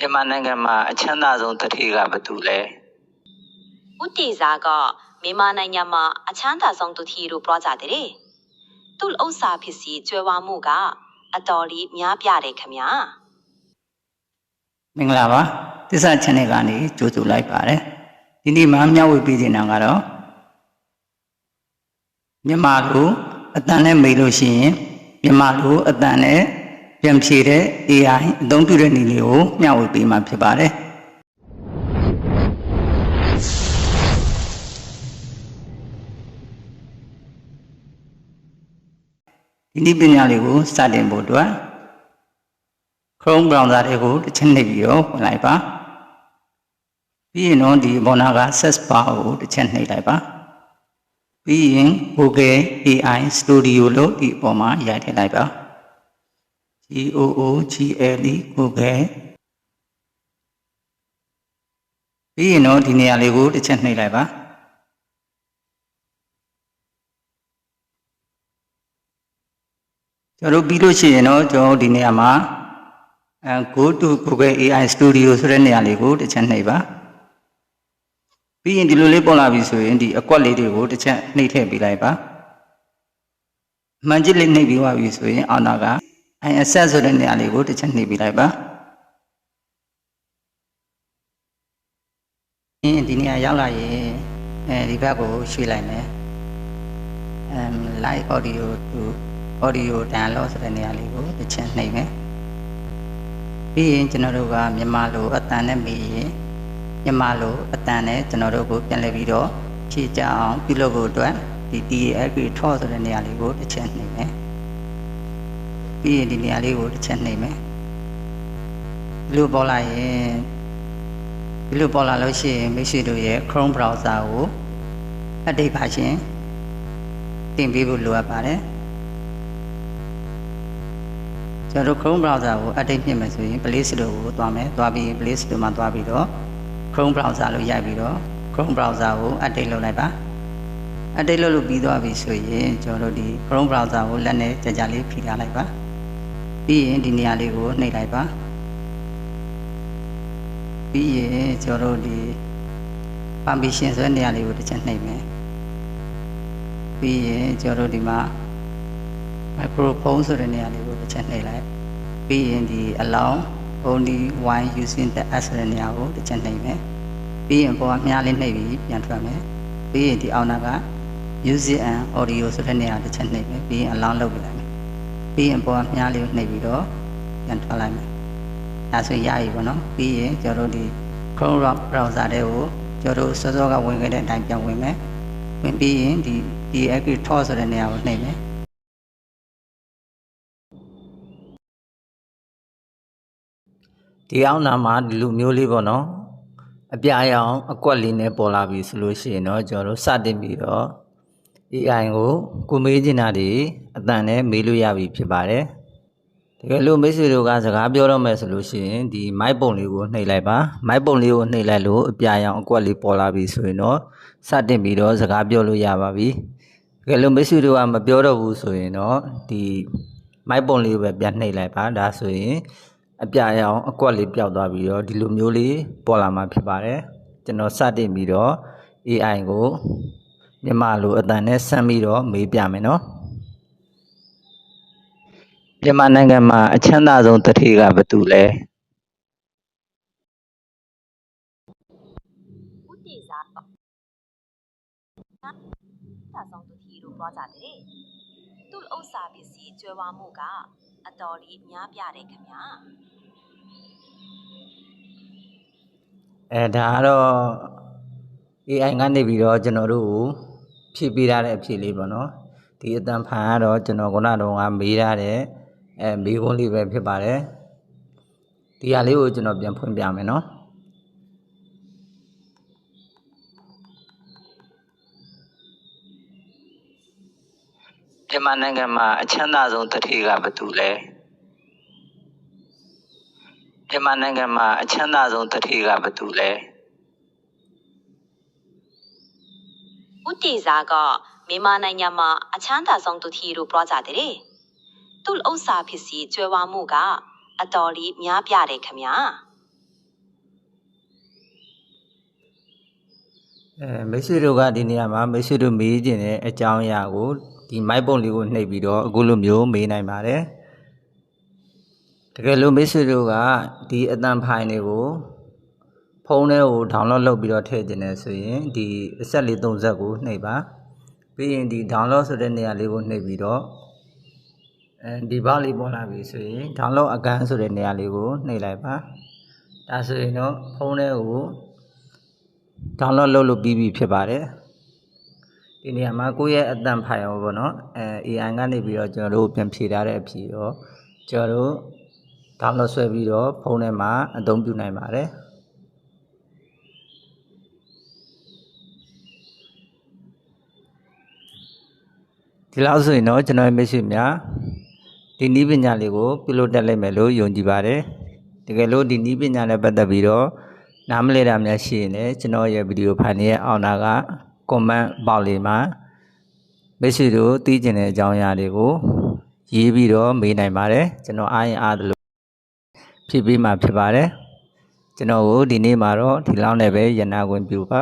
မြန်မာနိုင်ငံမှာအချမ်းသာဆုံးတတိကဘာတူလဲဦးတီစာကမြန်မာနိုင်ငံမှာအချမ်းသာဆုံးသူထီလို့ပြောကြတယ်။သူ့ဥစ္စာဖြစ်စီကျွဲဝါမှုကအတော်လေးများပြတယ်ခမညာမင်္ဂလာပါသစ္စာ channel ကနေကြိုဆိုလိုက်ပါတယ်ဒီနေ့မှာမျှဝေပေးနေတာကတော့မြန်မာလူအတန်နဲ့မေးလို့ရှိရင်မြန်မာလူအတန်နဲ့ ပြန်ဖြေတဲ့ AI အသုံးပြုတဲ့နည်းလေးကိုမျှဝေပေးမှာဖြစ်ပါတယ်ဒီနည်းပညာလေးကိုစတင်ဖို့အတွက် Chrome browser တွေကိုတစ်ချက်နှိပ်ပြီးတော့ဝင်လိုက်ပါပြီးရင်တော့ဒီဘောနာက search bar ကိုတစ်ချက်နှိပ်လိုက်ပါပြီးရင် Google AI Studio လို့ဒီအပေါ်မှာရိုက်ထည့်လိုက်ပါ G O O G L E Google ပြီးရင်တော့ဒီနေရာလေးကိုတစ်ချက်နှိပ်လိုက်ပါကျွန်တော်တို့ပြီးလို့ရှိရင်တော့ကျွန်တော်တို့ဒီနေရာမှာအဲ go to Google AI Studio ဆိုတဲ့နေရာလေးကိုတစ်ချက်နှိပ်ပါပြီးရင်ဒီလိုလေးပေါ်လာပြီဆိုရင်ဒီအကွက်လေးတွေကိုတစ်ချက်နှိပ်ထည့်ပေးလိုက်ပါမှန်ကြည့်လေးနှိပ်ပြီးသွားပြီဆိုရင်အောက်နာက I access ဆိုတဲ့နေရာလေးကိုတစ်ချက်နှိပ်ပေးလိုက်ပါအင်းဒီနေရာရောက်လာရင်အဲဒီဘက်ကိုရွှေ့လိုက်မယ် um live audio to audio download ဆိုတဲ့နေရာလေးကိုတစ်ချက်နှိပ်မယ်ပြီးရင်ကျွန်တော်တို့ကမြန်မာလိုအတန်နဲ့မေးရင်မြန်မာလိုအတန်နဲ့ကျွန်တော်တို့ကိုပြန်လည်ပြီးတော့ဖြည့်ကြအောင်ပြုလုပ်ဖို့အတွက်ဒီ TAP ထော့ဆိုတဲ့နေရာလေးကိုတစ်ချက်နှိပ်မယ် ပြီးရင်ဒီနေရာလေးကိုတစ်ချက်နှိပ်မယ်ဒီလိုပေါ်လာရင်ဒီလိုပေါ်လာလို့ရှိရင်မိတ်ဆွေတို့ရဲ့ Chrome browser ကို update ပါရှင်တင်ပေးဖို့လိုအပ်ပါတယ်ကျွန်တော်တို့ Chrome browser ကို update ပြင်မယ်ဆိုရင် Play Store ကိုသွားမယ်သွားပြီး Play Store မှာသွားပြီးတော့ Chrome browser လို့ရိုက်ပြီးတော့ Chrome browser ကို update လုပ်လိုက်ပါ update လုပ်လို့ပြီးသွားပြီဆိုရင်ကျွန်တော်တို့ဒီ Chrome browser ကိုလက်နဲ့ကြာကြာလေးဖိထားလိုက်ပါ ပြီးရင်ဒီနေရာလေးကိုနှိပ်လိုက်ပါပြီးရင်ကျွန်တော်တို့ဒီ permission ဆိုတဲ့နေရာလေးကိုတစ်ချက်နှိပ်မယ်ပြီးရင်ကျွန်တော်တို့ဒီမှာ microphone ဆိုတဲ့နေရာလေးကိုတစ်ချက်နှိပ်လိုက်ပြီးရင်ဒီ allow only one using the app ဆိုတဲ့နေရာကိုတစ်ချက်နှိပ်မယ်ပြီးရင်ပေါ်ကမြားလေးနှိပ်ပြီးပြန်ထွက်မယ်ပြီးရင်ဒီအောက်နာက music and audio ဆိုတဲ့နေရာတစ်ချက်နှိပ်မယ်ပြီးရင် allow လုပ်ပြလိုက်မယ် ပြီးရင်ပေါ်ကမြားလေးကိုနှိပ်ပြီးတော့ပြန်ထွက်လိုက်မယ်အဲဆိုရပြီပေါ့နော်ပြီးရင်ကျွန်တော်တို့ဒီ Chrome browser တွေကိုကျွန်တော်တို့စောစောကဝင်ခဲ့တဲ့အတိုင်းပြန်ဝင်မယ်ဝင်ပြီးရင်ဒီဒီ active tool ဆိုတဲ့နေရာကိုနှိပ်မယ်ဒီအောင်နာမှာဒီလိုမျိုးလေးပေါ့နော်အပြာရောင်အကွက်လေးနဲ့ပေါ်လာပြီဆိုလို့ရှိရင်တော့ကျွန်တော်တို့စတင်ပြီးတော့ AI ကိုကိုမေးချင်တာတွေအတန်နဲ့မေးလို့ရပြီဖြစ်ပါတယ်တကယ်လို့မိတ်ဆွေတို့ကစကားပြောတော့မယ်ဆိုလို့ရှိရင်ဒီ mic ပုံလေးကိုနှိပ်လိုက်ပါ mic ပုံလေးကိုနှိပ်လိုက်လို့အပြာရောင်အကွက်လေးပေါ်လာပြီဆိုရင်တော့စတင်ပြီးတော့စကားပြောလို့ရပါပြီတကယ်လို့မိတ်ဆွေတို့ကမပြောတော့ဘူးဆိုရင်တော့ဒီ mic ပုံလေးကိုပဲပြန်နှိပ်လိုက်ပါဒါဆိုရင်အပြာရောင်အကွက်လေးပျောက်သွားပြီးတော့ဒီလိုမျိုးလေးပေါ်လာမှာဖြစ်ပါတယ်ကျွန်တော်စတင်ပြီးတော့ AI ကို မြန်မာလိုအတန်နဲ့ဆမ်းပြီးတော့မေးပြမယ်နော်မြန်မာနိုင်ငံမှာအချမ်းသာဆုံးတတိကဘာတူလဲဦးတီစာကဒါဆုံးသူထီလို့ပြောကြတယ်။သူ့ဥစ္စာပစ္စည်းကျွဲဝါမှုကအတော်လေးများပြတယ်ခမညာအဲဒါကတော့ AI ကနေပြီးတော့ကျွန်တော်တို့ကို ဖြည့်ပေးထားတဲ့အဖြေလေးပေါ့နော်ဒီအတန်ဖန်ကတော့ကျွန်တော်ခုနကတော့ကမေးထားတဲ့အဲမေးခွန်းလေးပဲဖြစ်ပါတယ်ဒီဟာလေးကိုကျွန်တော်ပြန်ဖွင့်ပြမယ်နော်မြန်မာနိုင်ငံမှာအချမ်းသာဆုံးတတိကဘာတူလဲမြန်မာနိုင်ငံမှာအချမ်းသာဆုံးတတိကဘာတူလဲ ဦးတီစာကမြန်မာနိုင်ငံမှာအချမ်းသာဆုံးသူထီလို့ပြောကြတဲ့။သူ့ဥစ္စာဖြစ်စီကျွဲဝါမှုကအတော်လေးများပြတယ်ခမညာ။အဲမိတ်ဆွေတို့ကဒီနေရာမှာမိတ်ဆွေတို့မေးခြင်းတဲ့အကြောင်းအရာကိုဒီမိုက်ပုံလေးကိုနှိပ်ပြီးတော့အခုလိုမျိုးမေးနိုင်ပါတယ်။တကယ်လို့မိတ်ဆွေတို့ကဒီအတန်ဖိုင်တွေကို ဖုန်းထဲကို download လုပ်ပြီးတော့ထည့်ခြင်းနဲ့ဆိုရင်ဒီအဆက်လေး၃ဆက်ကိုနှိပ်ပါပြီးရင်ဒီ download ဆိုတဲ့နေရာလေးကိုနှိပ်ပြီးတော့အဲဒီဘောက်လေးပေါ်လာပြီဆိုရင် download အကန်းဆိုတဲ့နေရာလေးကိုနှိပ်လိုက်ပါဒါဆိုရင်တော့ဖုန်းထဲကို download လုပ်လို့ပြီးပြီဖြစ်ပါတယ်ဒီနေရာမှာကိုယ့်ရဲ့အတန်ဖိုင်ရောပေါ့နော်အဲ AI ကနေပြီးတော့ကျွန်တော်တို့ပြန်ဖြည့်ထားတဲ့အဖြစ်ရောကျွန်တော်တို့ download ဆွဲပြီးတော့ဖုန်းထဲမှာအသုံးပြုနိုင်ပါတယ် ဒီလောက်ဆိုရင်တော့ကျွန်တော်ရဲ့မိတ်ဆွေများဒီနည်းပညာလေးကိုပြုလုပ်တတ်လိမ့်မယ်လို့ယုံကြည်ပါတယ်တကယ်လို့ဒီနည်းပညာနဲ့ပတ်သက်ပြီးတော့နားမလည်တာများရှိရင်လည်းကျွန်တော်ရဲ့ဗီဒီယိုဖိုင်ရဲ့အောက်နာက comment ပေါက်လေးမှာမိတ်ဆွေတို့သိကျင်တဲ့အကြောင်းအရာတွေကိုရေးပြီးတော့မေးနိုင်ပါတယ်ကျွန်တော်အားရင်အားသလိုဖြည့်ပေးမှာဖြစ်ပါတယ်ကျွန်တော်ကိုဒီနေ့မှာတော့ဒီလောက်နဲ့ပဲရန်နာခွင့်ပြုပါ